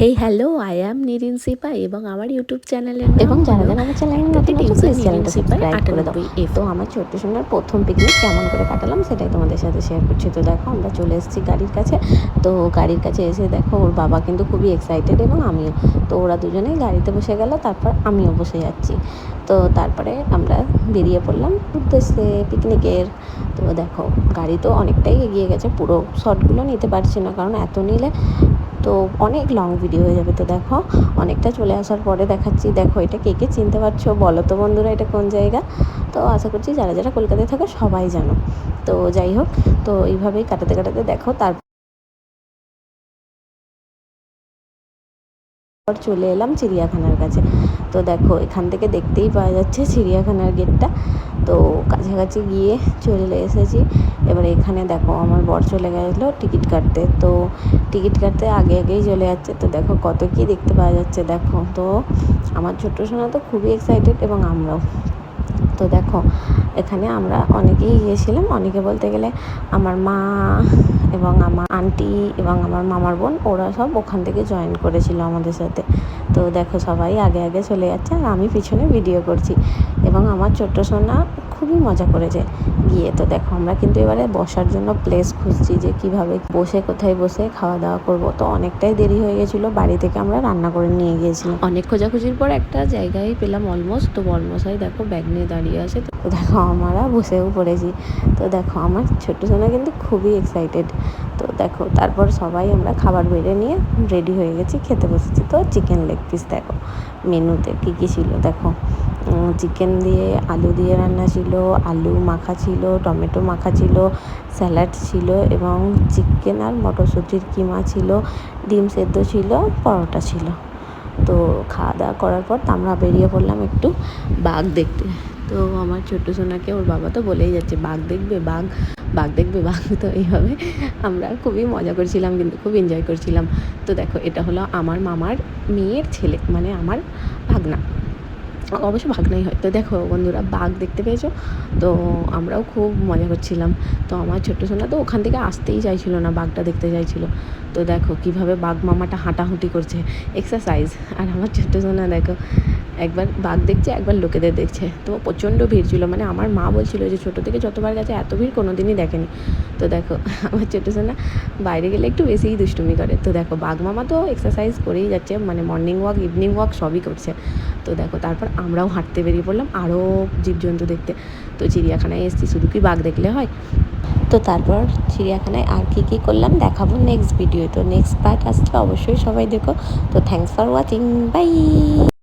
Hey hello I am Nirin Sipa এবং আমার YouTube চ্যানেলের এবং যারা যারা আমার চ্যানেলে নতুন প্লিজ চ্যানেলটা সাবস্ক্রাইব করে দাও। তো আমার ছোট্ট সোনার প্রথম পিকনিক কেমন করে কাটালাম সেটাই তোমাদের সাথে শেয়ার করছি। তো দেখো আমরা চলে এসেছি গাড়ির কাছে। তো গাড়ির কাছে এসে দেখো ওর বাবা কিন্তু খুবই এক্সাইটেড এবং আমিও। তো ওরা দুজনেই গাড়িতে বসে গেল তারপর আমিও বসে যাচ্ছি। তো তারপরে আমরা বেরিয়ে পড়লাম। উদ্দেশ্যে পিকনিকের তো দেখো, গাড়ি তো অনেকটাই এগিয়ে গেছে। পুরো শটগুলো নিতে পারছি না, কারণ এত নিলে তো অনেক লং ভিডিও হয়ে যাবে। তো দেখো, অনেকটা চলে আসার পরে দেখাচ্ছি। দেখো, এটা কে কে চিনতে পারছ? বলো তো বন্ধুরা, এটা কোন জায়গা? তো আশা করছি যারা যারা কলকাতায় থাকো, সবাই জানো। তো যাই হোক, তো এইভাবেই কাটাতে কাটাতে দেখো তারপর চলে এলাম চিড়িয়াখানার কাছে। তো দেখো, এখান থেকে দেখতেই পাওয়া যাচ্ছে চিড়িয়াখানার গেটটা। তো কাছাকাছি গিয়ে চলে এসেছি। এবার এখানে দেখো, আমার বর চলে গেছিল টিকিট কাটতে। তো টিকিট কাটতে আগে আগেই চলে যাচ্ছে। তো দেখো, কত কি দেখতে পাওয়া যাচ্ছে, দেখো। তো আমার ছোট্ট সোনা তো খুবই এক্সাইটেড এবং আমরাও। তো দেখো, এখানে আমরা অনেকেই গিয়েছিলাম। অনেকে বলতে গেলে আমার মা এবং আমার আন্টি এবং আমার মামার বোন, ওরা সব ওখান থেকে জয়েন করেছিল আমাদের সাথে। তো দেখো সবাই আগে আগে চলে যাচ্ছে আর আমি পিছনে ভিডিও করছি। এবং আমার ছোট্ট সোনা খুবই মজা করেছে গিয়ে তো দেখো আমরা কিন্তু এবারে বসার জন্য প্লেস খুঁজছি যে কীভাবে বসে কোথায় বসে খাওয়া দাওয়া করব। তো অনেকটাই দেরি হয়ে গেছিল বাড়ি থেকে আমরা রান্না করে নিয়ে গিয়েছিলাম। অনেক খোঁজাখুঁজির পর একটা জায়গায় পেলাম অলমোস্ট তো বর্মশাই দেখো ব্যাগ নিয়ে দাঁড়িয়ে আছে। তো তো দেখো আমরা বসেও পড়েছি। তো দেখো আমার ছোট্ট সোনা কিন্তু খুবই এক্সাইটেড তো দেখো, তারপর সবাই আমরা খাবার বেড়ে নিয়ে রেডি হয়ে গেছি, খেতে বসেছি। তো চিকেন লেগ পিস দেখো, মেনুতে কী কী ছিল দেখো। চিকেন দিয়ে আলু দিয়ে রান্না ছিল, আলু মাখা ছিল, টমেটো মাখা ছিল স্যালাড ছিল এবং চিকেন আর মটরশুঁটির কিমা ছিল, ডিম সেদ্ধ ছিল, পরোটা ছিল। তো খাওয়া দাওয়া করার পর আমরা বেরিয়ে পড়লাম একটু বাঘ দেখতে। তো আমার ছোট্ট সোনাকে ওর বাবা তো বলেই যাচ্ছে, বাঘ দেখবে? বাঘ বাঘ দেখবে, বাঘ তো এইভাবে আমরা খুবই মজা করছিলাম, কিন্তু খুব এনজয় করছিলাম। তো দেখো, এটা হলো আমার মামার মেয়ের ছেলে মানে আমার ভাগনা। অবশ্য ভাগনাই হয়। তো দেখো বন্ধুরা, বাঘ দেখতে পেয়েছ? তো আমরাও খুব মজা করছিলাম। তো আমার ছোট্ট সোনা তো ওখান থেকে আসতেই চাইছিল না, বাঘটা দেখতে চাইছিল। তো দেখো কীভাবে বাঘ মামাটা হাঁটাহুঁটি করছে। এক্সারসাইজ আর আমার ছোট্ট সোনা দেখো, একবার বাঘ দেখছে, একবার লোকেদের দেখছে। তো প্রচণ্ড ভিড় ছিল। মানে আমার মা বলছিল যে ছোটো থেকে যতবার গেছে এত ভিড় কোনো দিনই দেখেনি। তো দেখো আমার ছোটো সোনা বাইরে গেলে একটু বেশিই দুষ্টুমি করে। তো দেখো বাঘ মামা তো এক্সারসাইজ করেই যাচ্ছে। মানে মর্নিং ওয়াক ইভিনিং ওয়াক সবই করছে। তো দেখো তারপর আমরাও হাঁটতে বেরিয়ে পড়লাম আরও জীবজন্তু দেখতে। তো চিড়িয়াখানায় এসেছি, শুধু কি বাঘ দেখলে হয়? তো তারপর চিড়িয়াখানায় আর কী কী করলাম দেখাবো নেক্সট ভিডিও তো নেক্সট পার্ট আসছে, অবশ্যই সবাই দেখো। তো থ্যাংকস ফর ওয়াচিং বাই